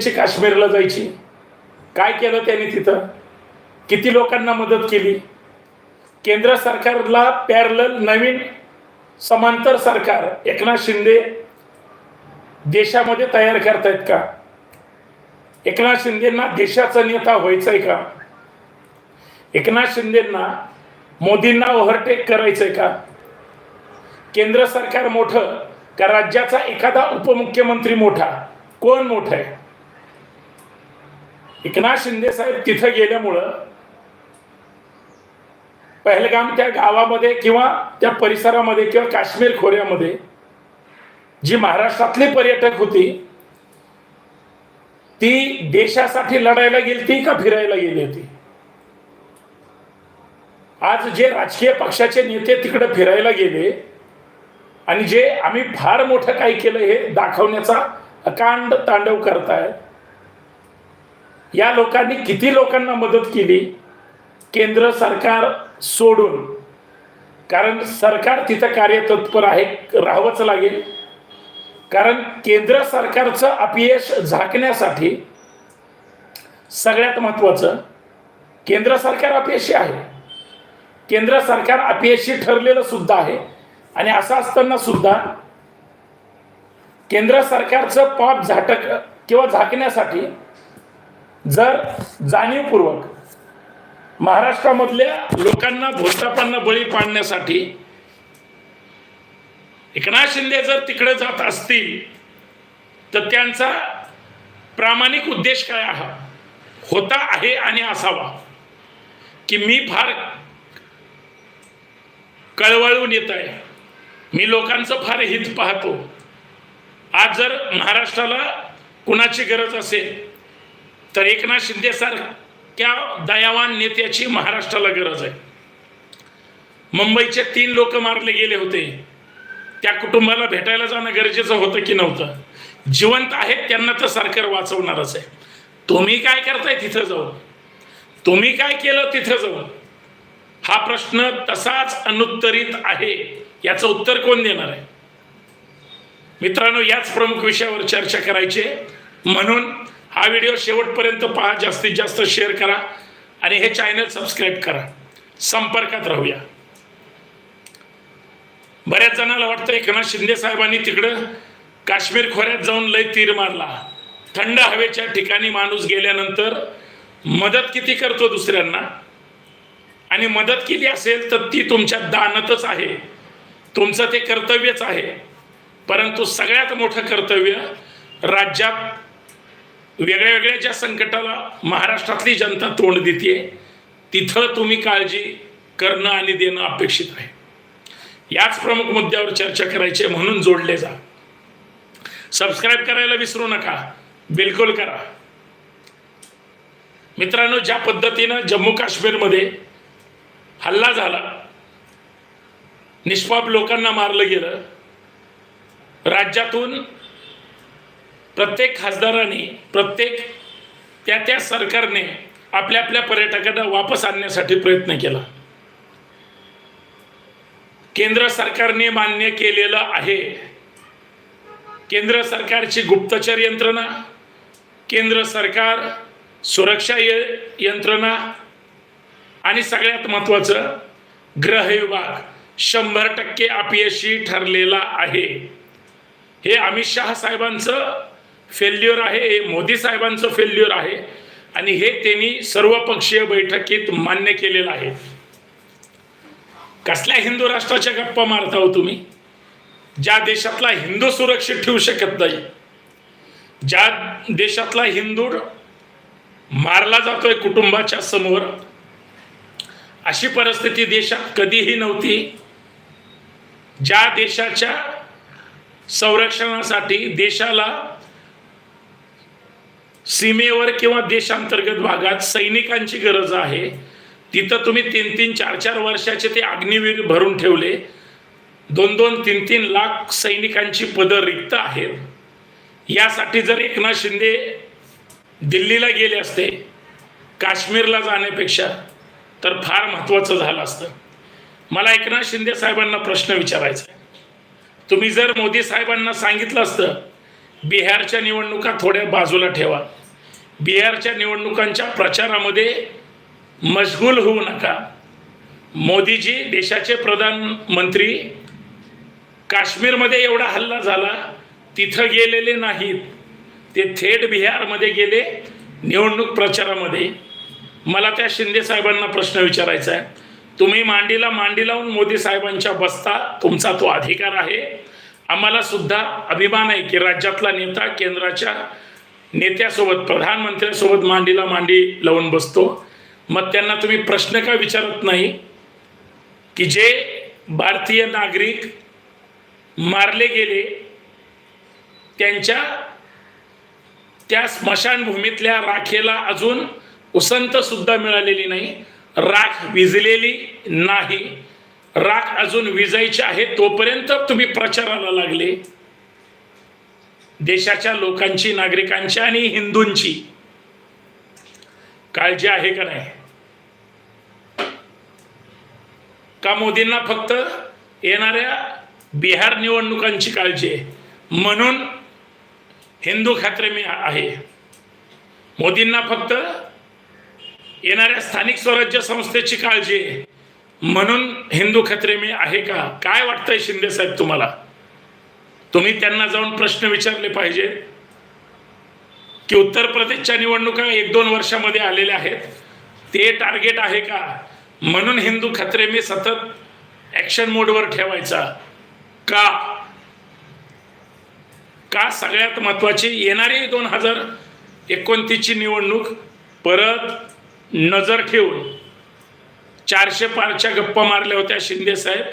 त्यांची काश्मीरला जायची. काय केलं त्यांनी तिथं? किती लोकांना मदत केली? केंद्र सरकारला पॅरल नवीन समांतर सरकार एकनाथ शिंदे देशामध्ये तयार करतायत का? एकनाथ शिंदेना देशाचा नेता व्हायचंय का? एकनाथ शिंदेना मोदींना ओव्हरटेक करायचंय का? केंद्र सरकार मोठं का राज्याचा एखादा उपमुख्यमंत्री मोठा? कोण मोठं आहे? एकनाथ शिंदे साहेब तिथं गेल्यामुळं पहलगाम त्या गावामध्ये किंवा त्या परिसरामध्ये किंवा काश्मीर खोऱ्यामध्ये जी महाराष्ट्रातली पर्यटक होती ती देशासाठी लढायला गेली का फिरायला गेली होती? आज जे राजकीय पक्षाचे नेते तिकडे फिरायला गेले आणि जे आम्ही फार मोठं काय केलं हे दाखवण्याचा अकांड तांडव करतायत या लोकांनी किती लोकांना मदत केली? केंद्र सरकार सोडून. कारण सरकार तिथं कार्यतत्पर आहे राहावंच लागेल. कारण केंद्र सरकारचं अपयश झाकण्यासाठी सगळ्यात महत्त्वाचं केंद्र सरकार अपयशी आहे. केंद्र सरकार अपयशी ठरलेलं सुद्धा आहे. आणि असं असताना सुद्धा केंद्र सरकारचं पाप झाटक किंवा झाकण्यासाठी जर जाणीवपूर्वक महाराष्ट्रामधल्या लोकांना भोसतापांना बळी पाडण्यासाठी एकनाथ शिंदे जर तिकडे जात असतील तर त्यांचा प्रामाणिक उद्देश काय हा होता आहे आणि असावा. की मी फार कळवळून येत आहे. मी लोकांचं फार हित पाहतो. आज जर महाराष्ट्राला कुणाची गरज असेल तर एकनाथ शिंदे सारख्या दयावान नेत्याची महाराष्ट्राला गरज आहे. मुंबईचे तीन लोक मारले गेले होते. त्या कुटुंबाला भेटायला जाणं गरजेचं होतं की नव्हतं? जिवंत आहेत त्यांना तर सरकार वाचवणारच आहे. तुम्ही काय करताय तिथं जाऊन? तुम्ही काय केलं तिथं जाऊन? हा प्रश्न तसाच अनुत्तरित आहे याचं उत्तर कोण देणार आहे? मित्रांनो याच प्रमुख विषयावर चर्चा करायची म्हणून हा व्हिडिओ शेवटपर्यंत पहा. जास्तीत जास्त शेअर करा आणि हे चॅनल सबस्क्राईब करा. संपर्कात राहूया. बऱ्याच जणांना वाटतं एकनाथ शिंदे साहेबांनी तिकडं काश्मीर खोऱ्यात जाऊन लय तीर मारला. थंड हवेच्या ठिकाणी माणूस गेल्यानंतर मदत किती करतो दुसऱ्यांना? आणि मदत केली असेल तर ती तुमच्या दानतच आहे. तुमचं ते कर्तव्यच आहे. परंतु सगळ्यात मोठं कर्तव्य राज्यात वेगळ्या वेगळ्या ज्या संकटाला महाराष्ट्रातली जनता तोंड देते तिथं तुम्ही काळजी करणं आणि देणं अपेक्षित आहे. याच प्रमुख मुद्द्यावर चर्चा करायची आहे म्हणून जोडले जा. सबस्क्राईब करायला विसरू नका. बिलकुल करा. मित्रांनो ज्या पद्धतीनं जम्मू काश्मीरमध्ये हल्ला झाला निष्पाप लोकांना मारलं गेलं राज्यातून प्रत्येक खासदाराने प्रत्येक त्या त्या सरकारने आपल्या आपल्या पर्यटकांना वापस आणण्यासाठी प्रयत्न केला. केंद्र सरकारने मान्य केलेलं आहे. केंद्र सरकारची गुप्तचर यंत्रणा केंद्र सरकार सुरक्षा य यंत्रणा आणि सगळ्यात महत्त्वाचं ग्रह विभाग शंभर टक्के अपयशी ठरलेला आहे. हे अमित शहा साहेबांचं फेल्युअर आहे हे मोदी साहेबांचं फेल्युअर आहे. आणि हे त्यांनी सर्वपक्षीय बैठकीत मान्य केलेलं आहे. कसल्या हिंदू राष्ट्राच्या गप्पा मारता हो तुम्ही? ज्या देशातला हिंदू सुरक्षित ठेवू शकत नाही ज्या देशातला हिंदू मारला जातोय कुटुंबाच्या समोर अशी परिस्थिती देशात कधीही नव्हती. ज्या देशाच्या संरक्षणासाठी देशाला सीमेवर किंवा देशांतर्गत भागात सैनिकांची गरज आहे. तिथं तुम्ही तीन तीन चार चार वर्षाचे ते अग्निवीर भरून ठेवले. दोन दोन तीन तीन लाख सैनिकांची पदं रिक्त आहेत. यासाठी जर एकनाथ शिंदे दिल्लीला गेले असते काश्मीरला जाण्यापेक्षा तर फार महत्त्वाचं झालं असतं. मला एकनाथ शिंदे साहेबांना प्रश्न विचारायचा आहे. तुम्ही जर मोदी साहेबांना सांगितलं असतं बिहारच्या निवडणुका थोड्या बाजूला ठेवा. बिहारच्या निवडणुकांच्या प्रचारामध्ये मशगूल होऊ नका. मोदीजी देशाचे प्रधानमंत्री काश्मीरमध्ये एवढा हल्ला झाला तिथं गेलेले नाहीत. ते थेट बिहारमध्ये गेले निवडणूक प्रचारामध्ये. मला त्या शिंदे साहेबांना प्रश्न विचारायचा आहे. तुम्ही मांडीला मांडी लावून मोदी साहेबांच्या बसता तुमचा तो अधिकार आहे. आम्हाला सुद्धा अभिमान आहे की राज्यातला नेता केंद्राच्या नेत्यासोबत प्रधानमंत्र्यासोबत मांडीला मांडी लावून बसतो. मग त्यांना तुम्ही प्रश्न का विचारत नाही की जे भारतीय नागरिक मारले गेले त्यांच्या त्या स्मशानभूमीतल्या राखेला अजून उसंतसुद्धा मिळालेली नाही राख विजलेली नाही. राख अजून विजायची आहे तोपर्यंत तुम्ही प्रचाराला लागले. देशाच्या लोकांची नागरिकांची आणि हिंदूंची. काळजी आहे का नाही? का मोदींना फक्त येणाऱ्या बिहार निवडणुकांची काळजी आहे? म्हणून हिंदू खात्रे मी आहे. मोदींना फक्त येणाऱ्या स्थानिक स्वराज्य संस्थेची काळजी आहे. म्हणून हिंदू खत्रे मी आहे का? काय वाटतंय शिंदे साहेब तुम्हाला? तुम्ही त्यांना जाऊन प्रश्न विचारले पाहिजे. की उत्तर प्रदेशच्या निवडणुका एक दोन वर्षामध्ये आलेल्या आहेत. ते टार्गेट आहे का? म्हणून हिंदू खत्रे मी सतत ॲक्शन मोडवर ठेवायचा. का? का सगळ्यात महत्त्वाची येणारी दोन हजार एकोणतीसची निवडणूक परत नजर ठेवून चारशे पारच्या गप्पा मारल्या होत्या शिंदे साहेब.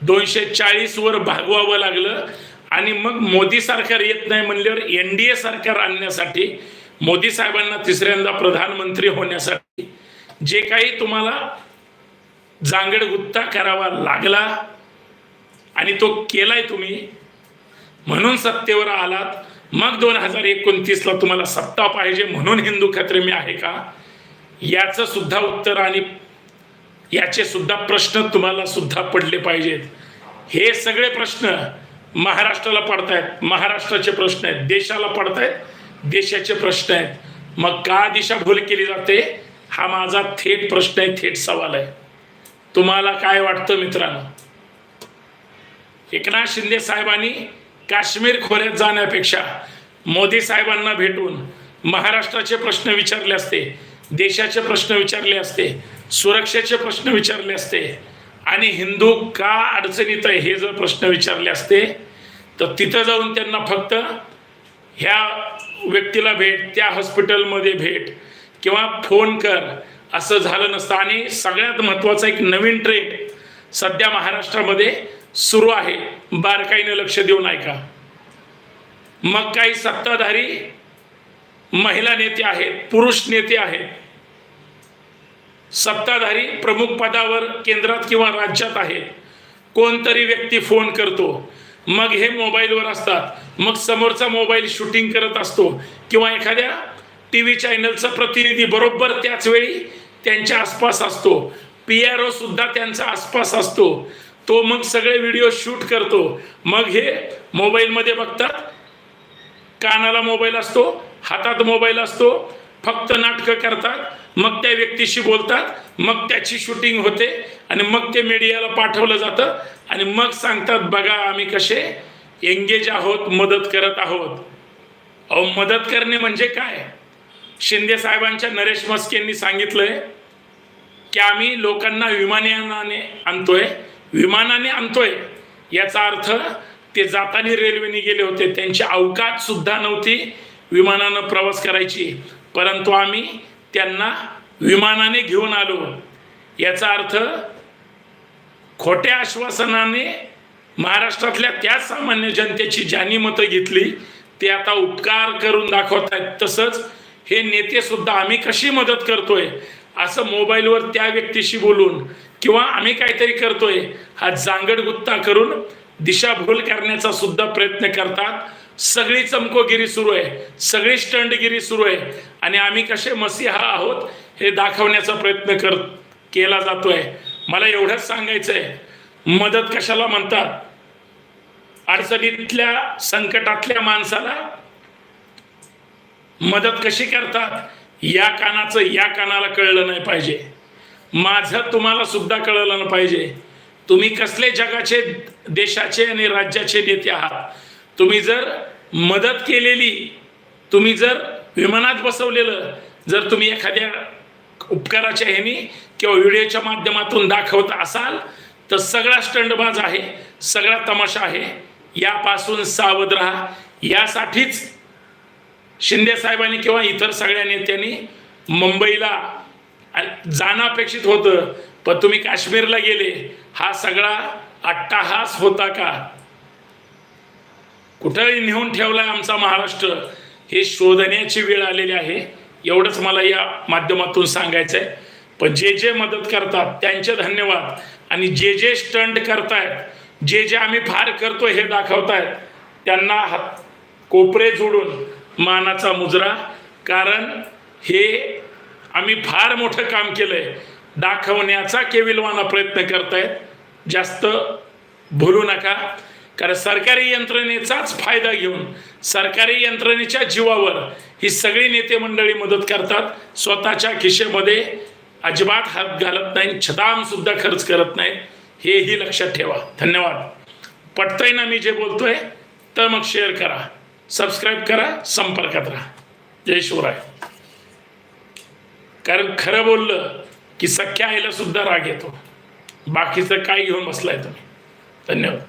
दोनशे चाळीसवर भागवावं लागलं. आणि मग मोदी सरकार येत नाही म्हणल्यावर एन डी ए सरकार आणण्यासाठी मोदी साहेबांना तिसऱ्यांदा प्रधानमंत्री होण्यासाठी जे काही तुम्हाला जांगड गुत्ता करावा लागला आणि तो केलाय तुम्ही म्हणून सत्तेवर आलात. मग दोन हजार एकोणतीसला तुम्हाला सत्ता पाहिजे म्हणून हिंदू खत्रे मी आहे का? याचं सुद्धा उत्तर आणि याचे सुद्धा प्रश्न तुम्हाला सुद्धा पडले पाहिजेत. हे सगळे प्रश्न महाराष्ट्राला पडतायत. महाराष्ट्राचे प्रश्न आहेत. देशाला पडतायत. देशाचे प्रश्न आहेत. मग का दिशाभूल केली जाते? हा माझा थेट प्रश्न आहे थेट सवाल आहे. तुम्हाला काय वाटतं मित्रांनो? एकनाथ शिंदे साहेबांनी काश्मीर खोऱ्यात जाण्यापेक्षा मोदी साहेबांना भेटून महाराष्ट्राचे प्रश्न विचारले असते देशाचे प्रश्न विचारले असते सुरक्षेचे प्रश्न विचारले असते. आणि हिंदू का अडचणीत आहे हे जर प्रश्न विचारले असते तर तिथं जाऊन त्यांना फक्त ह्या व्यक्तीला भेट त्या हॉस्पिटलमध्ये भेट किंवा फोन कर असं झालं नसतं. आणि सगळ्यात महत्त्वाचा एक नवीन ट्रेंड सध्या महाराष्ट्रामध्ये सुरू आहे. बारकाईनं लक्ष देऊन ऐका. मग काही सत्ताधारी महिला नेते आहेत पुरुष नेते आहेत. सत्ताधारी प्रमुख पदावर केंद्रात किंवा राज्यात आहेत कोणतरी व्यक्ती फोन करतो. मग हे मोबाईलवर असतात. मग समोरचा मोबाईल शूटिंग करत असतो. किंवा एखाद्या टी व्ही चॅनलचा प्रतिनिधी बरोबर त्याच वेळी त्यांच्या आसपास असतो. पी आर ओ सुद्धा त्यांचा आसपास असतो. तो मग सगळे व्हिडिओ शूट करतो. मग हे मोबाईलमध्ये बघतात. कानाला मोबाईल असतो. हातात मोबाईल असतो. फक्त नाटकं करतात मग त्या व्यक्तीशी बोलतात मग त्याची शूटिंग होते आणि मग ते मीडियाला पाठवलं जातं आणि मग सांगतात बघा आम्ही कसे एंगेज आहोत मदत करत आहोत. अहो मदत करणे म्हणजे काय? शिंदे साहेबांच्या नरेश मस्केंनी सांगितलंय की आम्ही लोकांना विमानाने आणतोय विमानाने आणतोय. याचा अर्थ ते जाताना रेल्वेने गेले होते त्यांची अवकात सुद्धा नव्हती विमानानं प्रवास करायची. परंतु आम्ही त्यांना विमानाने घेऊन आलो. याचा अर्थ खोट्या आश्वासनाने महाराष्ट्रातल्या त्याच सामान्य जनतेची ज्यांनी मतं घेतली ते आता उपकार करून दाखवत आहेत. तसंच हे नेतेसुद्धा आम्ही कशी मदत करतोय असं मोबाईलवर त्या व्यक्तीशी बोलून किंवा आम्ही काहीतरी करतोय हा जांगड गुत्ता करून दिशाभूल करण्याचा सुद्धा प्रयत्न करतात. सगळी चमकोगिरी सुरू आहे. सगळी स्टंडगिरी सुरू आहे. आणि आम्ही कसे मसीहा आहोत हे दाखवण्याचा प्रयत्न कर केला जातोय. मला एवढंच सांगायचं आहे मदत कशाला म्हणतात? अडचणीतल्या संकटातल्या माणसाला मदत कशी करतात? या कानाचं या कानाला कळलं नाही पाहिजे. माझं तुम्हाला सुद्धा कळलं नाही पाहिजे. तुम्ही कसले जगाचे देशाचे आणि राज्याचे नेते आहात. तुम्ही जर मदत केलेली तुम्ही जर विमानात बसवलेलं जर तुम्ही एखाद्या उपकाराच्या ह्यानी किंवा व्हिडिओच्या माध्यमातून दाखवत असाल तर सगळा स्टंडबाज आहे सगळा तमाशा आहे. यापासून सावध राहा. यासाठीच शिंदे साहेबांनी किंवा इतर सगळ्या नेत्यांनी मुंबईला जाणं अपेक्षित होतं पण तुम्ही काश्मीरला गेले हा सगळा अट्टाहास होता का? कुठंही नेऊन ठेवलाय आमचा महाराष्ट्र हे शोधण्याची वेळ आलेली आहे. एवढंच मला या माध्यमातून सांगायचं आहे पण जे जे मदत करतात त्यांचे धन्यवाद. आणि जे जे स्टंट करतायत जे जे आम्ही फार करतो हे दाखवतायत त्यांना हात कोपरे जोडून मानाचा मुजरा. कारण हे आम्ही फार मोठं काम केलंय. दाखवण्याचा केविलवाना प्रयत्न करतायत. जास्त भुलू नका. कारण सरकारी यंत्रणेचाच फायदा घेऊन सरकारी यंत्रणेच्या जीवावर ही सगळी नेते मंडळी मदत करतात. स्वतःच्या खिशेमध्ये अजिबात हात घालत नाही छदाम सुद्धा खर्च करत नाहीत हेही लक्षात ठेवा. धन्यवाद. पटतंय ना मी जे बोलतोय? तर मग शेअर करा. सबस्क्राईब करा संपर्कात राहा. जय शिवराय. कारण खरं बोललं की सख्या आईला सुद्धा राग येतो. बाकीचं काय घेऊन बसलाय तुम्ही? धन्यवाद.